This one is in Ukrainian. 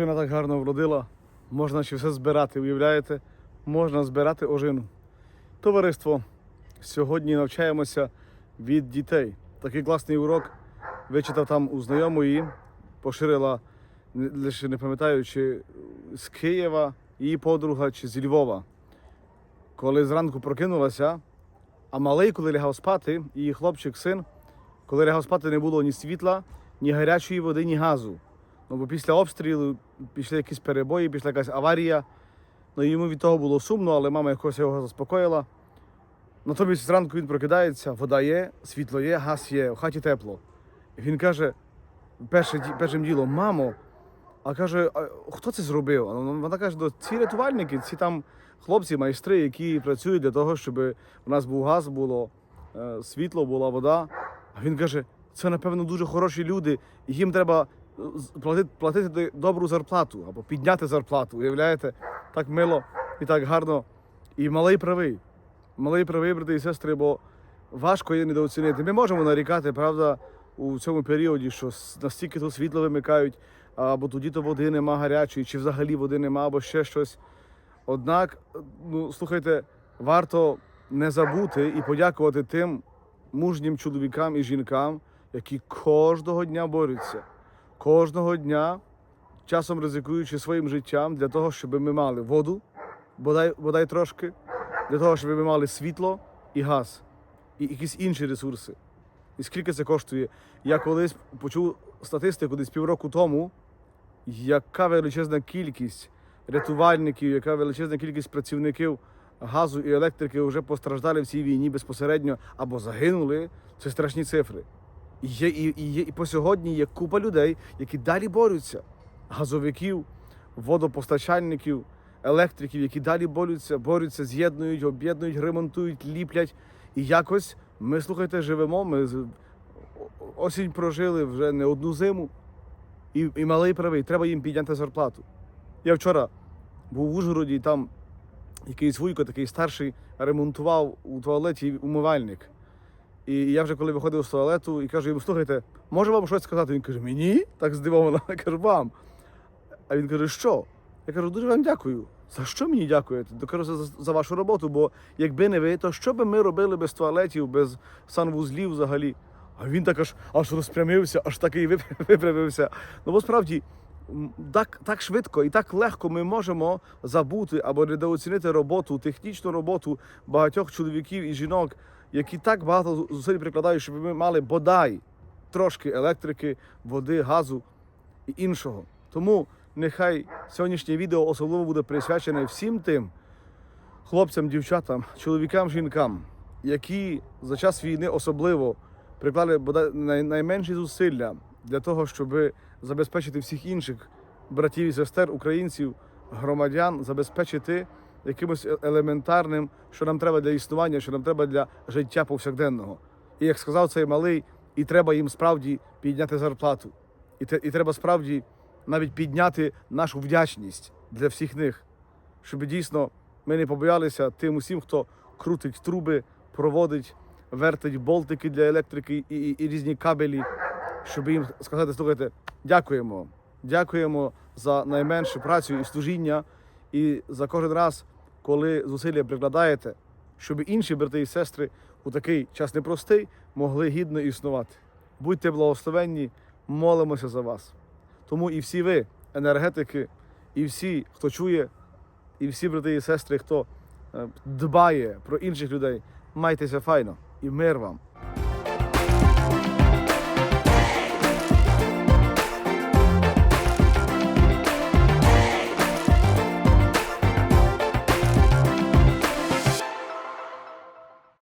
Ожина так гарно вродила. Можна ще все збирати, уявляєте? Можна збирати ожину. Товариство, сьогодні навчаємося від дітей. Такий класний урок вичитав там у знайомої, поширила, лише не пам'ятаю, чи з Києва її подруга, чи зі Львова. Коли зранку прокинулася, а малий, коли лягав спати, її хлопчик, син, коли лягав спати, не було ні світла, ні гарячої води, ні газу. Бо після обстрілу пішли якісь перебої, пішла якась аварія. Ну, йому від того було сумно, але мама якось його заспокоїла. Натомість зранку він прокидається, вода є, світло є, газ є, в хаті тепло. І він каже, перше, першим ділом, мамо, а каже, а хто це зробив? Вона каже, «Ну, ці рятувальники, ці там хлопці, майстри, які працюють для того, щоб у нас був газ, було е, світло, була вода. А він каже, це, напевно, дуже хороші люди, їм треба платити, платити добру зарплату або підняти зарплату. Уявляєте? Так мило і так гарно. І малий правий. Малий правий, брати і сестри, бо важко є недооцінити. Ми можемо нарікати, правда, у цьому періоді, що настільки то світло вимикають, або тоді то води нема гарячої, чи взагалі води нема, або ще щось. Однак, ну слухайте, варто не забути і подякувати тим мужнім чоловікам і жінкам, які кожного дня борються, кожного дня, часом ризикуючи своїм життям для того, щоб ми мали воду, бодай, бодай трошки, для того, щоб ми мали світло і газ, і якісь інші ресурси. І скільки це коштує? Я колись почув статистику десь півроку тому, яка величезна кількість рятувальників, яка величезна кількість працівників газу і електрики вже постраждали в цій війні безпосередньо або загинули. Це страшні цифри. Є, і, і, є, і по сьогодні є купа людей, які далі борються. Газовиків, водопостачальників, електриків, які далі борються, борються, з'єднують, об'єднують, ремонтують, ліплять. І якось ми, слухайте, живемо. Ми осінь прожили вже не одну зиму. І, і малий правий, треба їм підняти зарплату. Я вчора був в Ужгороді, і там якийсь вуйко, такий старший, ремонтував у туалеті умивальник. І я вже коли виходив з туалету і кажу йому, слухайте, може вам щось сказати? Він каже, мені? Так здивовано. Я кажу, вам. А він каже, що? Я кажу, дуже вам дякую. За що мені дякуєте? Кажу, за, за вашу роботу, бо якби не ви, то що би ми робили без туалетів, без санвузлів взагалі? А він так аж аж розпрямився, аж такий вип- виправився. Ну бо справді так, так швидко і так легко ми можемо забути або недооцінити роботу, технічну роботу багатьох чоловіків і жінок, які так багато зусиль прикладають, щоб ми мали бодай трошки електрики, води, газу і іншого. Тому нехай сьогоднішнє відео особливо буде присвячене всім тим хлопцям, дівчатам, чоловікам, жінкам, які за час війни особливо приклали бодай найменші зусилля для того, щоб забезпечити всіх інших братів і сестер, українців, громадян, забезпечити якимось е- елементарним, що нам треба для існування, що нам треба для життя повсякденного. І як сказав цей малий, і треба їм справді підняти зарплату. І, те, і треба справді навіть підняти нашу вдячність для всіх них, щоб дійсно ми не побоялися тим усім, хто крутить труби, проводить, вертить болтики для електрики і, і, і різні кабелі, щоб їм сказати, слухайте, дякуємо. Дякуємо за найменшу працю і служіння, і за кожен раз, коли зусилля прикладаєте, щоб інші брати і сестри у такий час непростий могли гідно існувати. Будьте благословенні, молимося за вас. Тому і всі ви, енергетики, і всі, хто чує, і всі брати і сестри, хто е, дбає про інших людей, майтеся файно і мир вам.